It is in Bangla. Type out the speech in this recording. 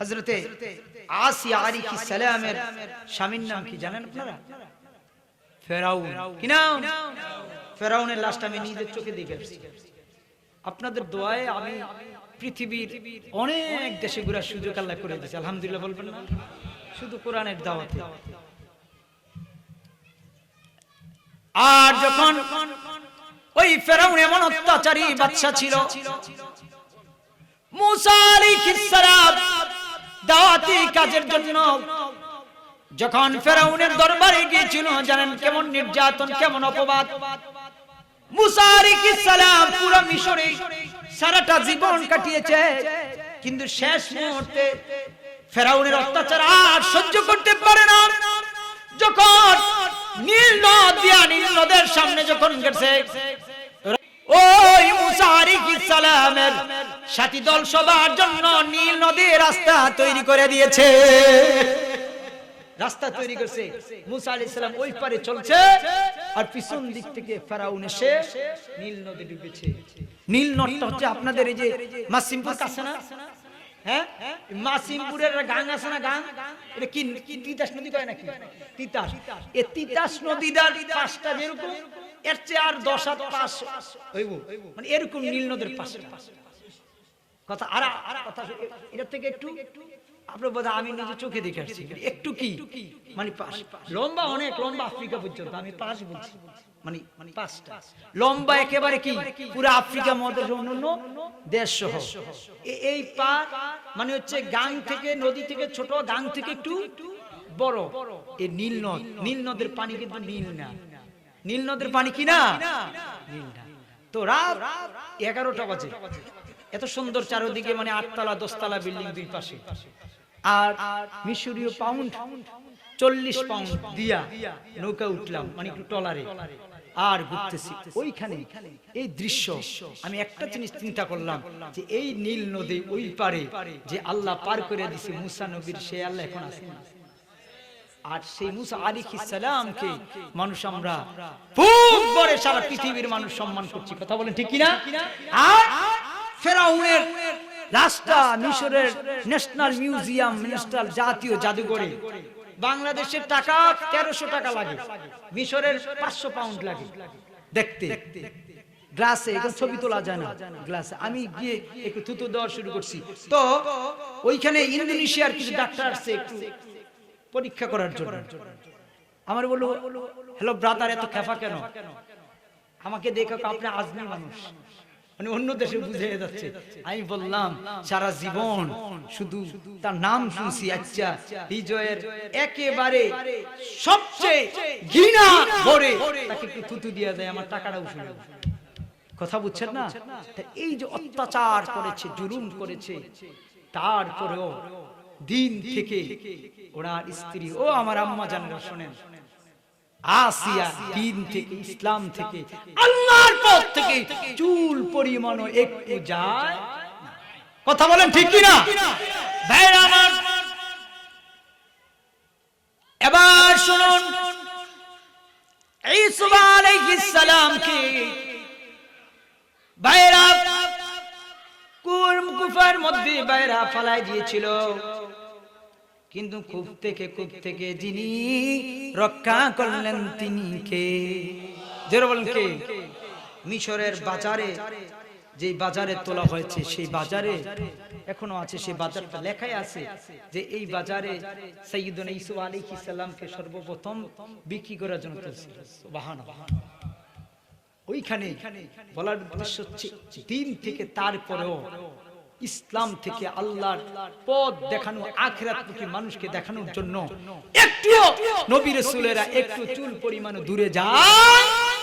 হজরতে আসিয়া আলিকি সালামের স্বামীর নাম কি জানেন আপনারা? ফেরাউন। কি নাম? ফেরাউনের লাশটা আমি নিজের চোখে দেখে আপনাদের দোয়ায় আমি পৃথিবীর অনেক দেশে ঘোরার সুযোগ আল্লাহ করে দিয়েছে। আলহামদুলিল্লাহ বলবেন না? শুধু কোরআনের দাওয়াতে। আর যখন ওই ফেরাউন এমন অত্যাচারী বাদশা ছিল, মুসা আলাইহিস দাওয়াতি কাজের জন্য। যখন ফেরাউনের দরবারে গিয়েছিল, জানেন কেমন নির্যাতন, কেমন অপবাদ। সারাটা জীবন কাটিয়েছে। কিন্তু শেষ মুহূর্তে ফেরাউনের অত্যাচার আর সহ্য করতে পারে না। যখন নীল নদ নীল নদের সামনে যখন গেছে সাথী দল সবার জন্য নীল নদীর রাস্তা তৈরি করে দিয়েছে। রাস্তা তৈরি করছে মুসা আলাইহিস সালাম, ওই পারে চলছে আর পিছন দিক থেকে ফেরাউন এসে নীল নদী ডুবেছে। নীল নদটা হচ্ছে আপনাদের এই যে মাসিমপুর কাছে না? হ্যাঁ? মাসিমপুরের গাং আছে না গাং? কি তিতাস নদী কয় নাকি? তিতাস। এই তিতাস নদীটার পাশটা যেরকম এর চেয়ে আর দশ হাত পাশ হইব। মানে এরকম নীল নদের পাশে কথা, আর কথা থেকে একটু, আপনার আমি নিজে চোখে দেখে আসছি একটু কি? মানে পাশ। লম্বা অনেক, লম্বা আফ্রিকা পর্যন্ত, আমি পাশ বলছি। মানে মানে পাঁচটা লম্বা একেবারে কি? পুরো আফ্রিকা মহাদেশের অন্যান্য দেশ সহ এই পা মানে হচ্ছে গাং থেকে, নদী থেকে ছোট, গাং থেকে একটু বড়। এই নীল নদ, নীল নদের পানি কিন্তু নীল না। নীল নদের পানি কি না তো রাত এগারোটা বাজে। এত সুন্দর চারদিকে মানে আটতলা, দশতলা বিল্ডিং দুই পাশে। আর মিশরীয় পাউন্ড চল্লিশ পাউন্ড দিয়া নৌকা উঠলাম মানে একটু টলারে। আর ঘুরতেছি। ওইখানে এই দৃশ্য, আমি একটা জিনিস চিন্তা করলাম, যে এই নীল নদী ওই পারে যে আল্লাহ পার করে দিছে, মুসা নবীর, সে আল্লাহ এখন আছে না আর সেই মুসা আলাইহিস সালামকে মানুষ আমরা খুব বড় সারা পৃথিবীর মানুষ সম্মান করছি। কথা বলেন ঠিক কিনা? আর ফেরাউনের রাস্তা মিশরের ন্যাশনাল মিউজিয়াম ন্যাশনাল জাতীয় জাদুঘরে। বাংলাদেশের টাকা তেরোশো টাকা লাগে। মিশরের পাঁচশো পাউন্ড লাগে। দেখতে। গ্লাসে এখন ছবি তোলা যায় না। গ্লাসে আমি গিয়ে একটু থুতু দেওয়া শুরু করছি। তো ওইখানে ইন্দোনেশিয়ার কিছু ডাক্তার আসছে একটু। পরীক্ষা করার জন্য। আমার বলল হ্যালো ব্রাদার এত খেফা কেন? আমাকে দেখো আপনি আজমি মানুষ। মানে অন্য দেশে বুঝে যাচ্ছে। আমি বললাম সারা জীবন শুধু তার নাম শুনছি আচ্ছা। বিজয়ের একেবারে সবচেয়ে ঘৃণা ভরে তাকে একটু থুতু দিয়ে দেয় আমার টাকাটা উঠে যাবে। কথা বুঝছেন না? এই যে অত্যাচার করেছে জুলুম করেছে তারপরেও দিন থেকে ওনার স্ত্রী, ও আমার আম্মা জানেন শোনেন। আসিয়া দিন থেকে, ইসলাম থেকে, আল্লাহর পথ থেকে চুল পরিমাণও একটু যায় কথা বলেন ঠিক কি না ভাইরা আমার, এবার শুনুন। ঈসা আলাইহিস সালামকে বাইরা কুরম কুফার মধ্যে বাইরা ফালাই দিয়েছিল। কিন্তু কূপ থেকে কূপ থেকে যিনি রক্ষা করলেন তিনি কে? জোরে বলেন কে? মিশরের বাজারে যে বাজারে তোলা হয়েছে সেই বাজারে এখনও আছে সেই বাজারটা। লেখাই আছে যে এই বাজারে সৈয়দুন ইসু আলাইহিস সালামকে সর্বপ্রথম বিক্রি করার জন্য তুলছিল। ওইখানে বলার উদ্দেশ্য হচ্ছে দিন থেকে তারপরেও ইসলাম থেকে আল্লাহর পদ দেখানো আখেরাতমুখী মানুষকে দেখানোর জন্য একটু নবী রাসূলেরা একটু চুল পরিমাণ দূরে যায়।